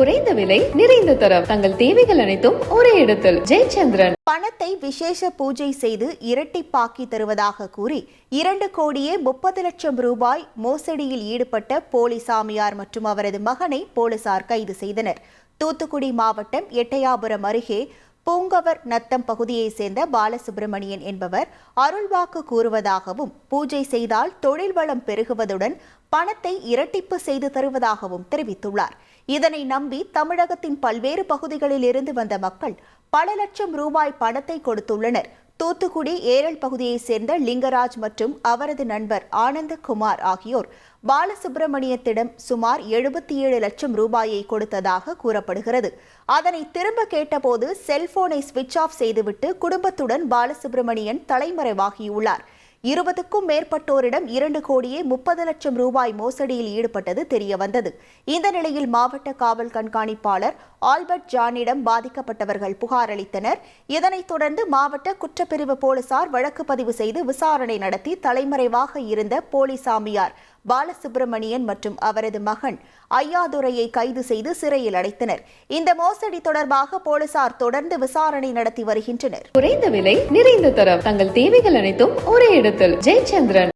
குறைந்த விலை நிறைந்த தரம். தங்கள் தேவைகள் அனைத்தும் ஒரே இடத்தில். ஜெயச்சந்திரன். பணத்தை விசேஷ பூஜை செய்து இரட்டிப்பாக்கி தருவதாக கூறி இரண்டு கோடியே முப்பது லட்சம் ரூபாய் மோசடியில் ஈடுபட்ட போலி சாமியார் மற்றும் அவரது மகனை போலீசார் கைது செய்தனர். தூத்துக்குடி மாவட்டம் எட்டயாபுரம் அருகே பூங்கவர் நத்தம் பகுதியைச் சேர்ந்த பாலசுப்பிரமணியன் என்பவர் அருள்வாக்கு கூறுவதாகவும் பூஜை செய்தால் தொழில் வளம் பெருகுவதுடன் பணத்தை இரட்டிப்பு செய்து தருவதாகவும் தெரிவித்துள்ளார். இதனை நம்பி தமிழகத்தின் பல்வேறு பகுதிகளில் இருந்து வந்த மக்கள் பல லட்சம் ரூபாய் பணத்தை கொடுத்துள்ளனர். தூத்துக்குடி ஏரல் பகுதியைச் சேர்ந்த லிங்கராஜ் மற்றும் அவரது நண்பர் ஆனந்தகுமார் ஆகியோர் பாலசுப்பிரமணியத்திடம் சுமார் எழுபத்தி ஏழு லட்சம் ரூபாயை கொடுத்ததாக கூறப்படுகிறது. அதனை திரும்ப கேட்டபோது செல்போனை சுவிட்ச் ஆஃப் செய்துவிட்டு குடும்பத்துடன் பாலசுப்பிரமணியன் தலைமறைவாகியுள்ளார். இருபதுக்கும் மேற்பட்டோரிடம் இரண்டு கோடியே முப்பது லட்சம் ரூபாய் மோசடியில் ஈடுபட்டது தெரியவந்தது. இந்த நிலையில் மாவட்ட காவல் கண்காணிப்பாளர் ஆல்பர்ட் ஜானிடம் பாதிக்கப்பட்டவர்கள் புகார் அளித்தனர். இதனைத் தொடர்ந்து மாவட்ட குற்றப்பிரிவு போலீசார் வழக்கு பதிவு செய்து விசாரணை நடத்தி தலைமறைவாக இருந்த போலி சாமியார் பாலசுப்பிரமணியன் மற்றும் அவரது மகன் ஐயாதுரையை கைது செய்து சிறையில் அடைத்தனர். இந்த மோசடி தொடர்பாக போலீசார் தொடர்ந்து விசாரணை நடத்தி வருகின்றனர். குறைந்த விலை நிறைந்த தரம். தங்கள் தேவைகள் அனைத்தும் ஒரே இடத்தில். ஜெயச்சந்திரன்.